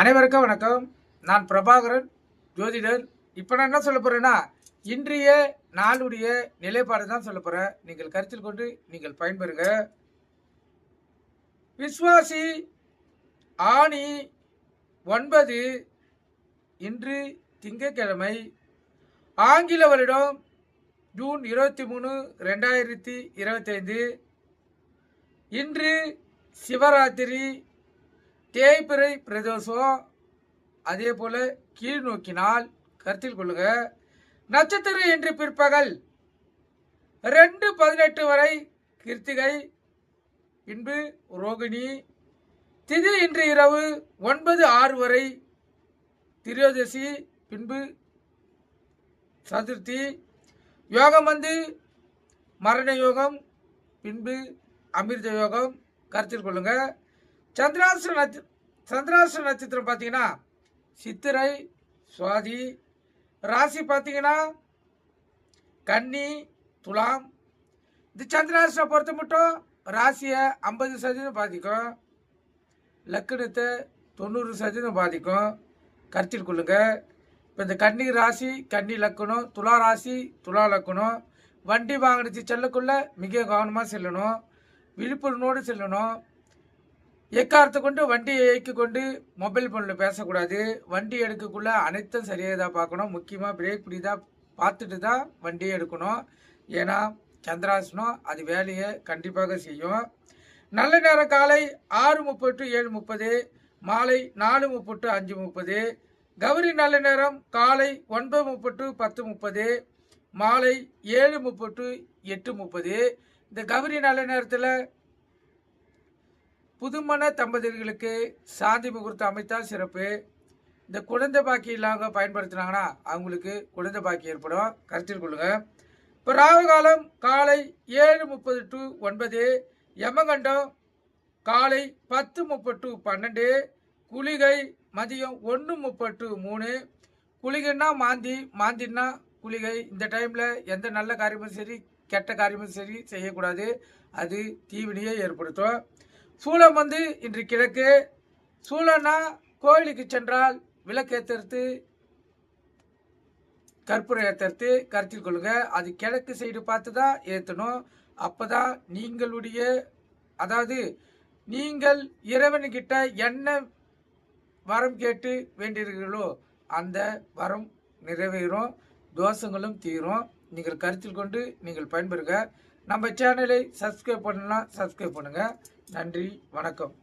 அனைவருக்கும் வணக்கம். நான் பிரபாகரன் ஜோதிடர். இப்போ நான் என்ன சொல்ல போகிறேன்னா இன்றைய நாளுடைய நிலைப்பாடு தான் சொல்ல போகிறேன் நீங்கள் கருத்தில் கொண்டு நீங்கள் பயன்பெறுங்க. விஸ்வாசி ஆணி ஒன்பது இன்று திங்கட்கிழமை ஆங்கில வருடம் ஜூன் இருபத்தி மூணு ரெண்டாயிரத்தி இருபத்தைந்து. இன்று சிவராத்திரி தேய்பிறை பிரதோஷம் அதே போல கீழ் நோக்கினால் கருத்தில் கொள்ளுங்க. நட்சத்திரம் இன்று பிற்பகல் ரெண்டு பதினெட்டு வரை கிருத்திகை பின்பு ரோகிணி திதி இன்று இரவு ஒன்பது ஆறு வரை திரியோதசி பின்பு சதுர்த்தி யோகம் வந்து மரண யோகம் பின்பு அமிர்த யோகம் கருத்தில் கொள்ளுங்கள் சந்திராசு நட்ச சந்திராசு நட்சத்திரம் பார்த்தீங்கன்னா சித்திரை சுவாதி ராசி பார்த்தீங்கன்னா கன்னி துலாம். இந்த சந்திராசனை பொறுத்த மட்டும் ராசியை ஐம்பது சதவீதம் பாதிக்கும். லக்கணத்தை தொண்ணூறு சதவீதம் பாதிக்கும். கருத்தில் கொள்ளுங்க. இப்போ இந்த கன்னி ராசி கன்னி லக்கணம் துலா ராசி துலா லக்கணம் வண்டி வாங்கினச்சு செல்லக்குள்ளே மிக கவனமாக செல்லணும். விழிப்புணர்வோடு செல்லணும். எக்காரத்தை கொண்டு வண்டியை இயக்கி கொண்டு மொபைல் ஃபோனில் பேசக்கூடாது? வண்டி எடுக்கக்குள்ள அனைத்தும் சரியாக தான் பார்க்கணும். முக்கியமாக பிரேக் பிடிதா பார்த்துட்டு தான் வண்டியை எடுக்கணும். ஏன்னா சந்திராசனம் அது வேலையை கண்டிப்பாக செய்யும். நல்ல நேரம் காலை ஆறு முப்பது டு ஏழு முப்பது மாலை நாலு முப்பது டு அஞ்சு முப்பது கௌரி நல்ல நேரம் காலை ஒன்பது முப்பது டு பத்து முப்பது மாலை ஏழு முப்பது டு எட்டு முப்பது. இந்த கௌரி நல்ல நேரத்தில் புதுமண தம்பதிகளுக்கு சாந்தி முகூர்த்தம் அமைத்தால் சிறப்பு. இந்த குழந்தை பாக்கி இல்லாமல் பயன்படுத்தினாங்கன்னா அவங்களுக்கு குழந்தை பாக்கி ஏற்படும். கருத்தில் கொள்ளுங்க. இப்போ ராகுகாலம் காலை ஏழு முப்பது டு ஒன்பது யமகண்டம் காலை பத்து முப்பது டு பன்னெண்டு குளிகை மதியம் ஒன்று முப்பது டு மூணு. குளிகைன்னா மாந்தி மாந்தின்னா குளிகை. இந்த டைமில் எந்த நல்ல காரியமும் சரி கெட்ட காரியமும் சரி செய்யக்கூடாது. அது தீவினையை ஏற்படுத்தும். சூளம் வந்து இன்று கிழக்கு. சூளம்னா கோயிலுக்கு சென்றால் விளக்கேற்றுறது கற்பூரம் ஏற்றுறது கருத்தில் கொள்ளுங்க அது கிழக்கு சைடு பார்த்து தான் ஏற்றணும் அப்போ தான் நீங்களுடைய அதாவது நீங்கள் இறைவன்கிட்ட என்ன வரம் கேட்டு வேண்டியிருக்கிறீர்களோ அந்த வரம் நிறைவேறும். தோஷங்களும் தீரும். நீங்கள் கருத்தில் கொண்டு நீங்கள் பயன்பெறுங்க நம்ம சேனலை சப்ஸ்கிரைப் பண்ணலாம் சப்ஸ்கிரைப் பண்ணுங்கள் நன்றி வணக்கம்.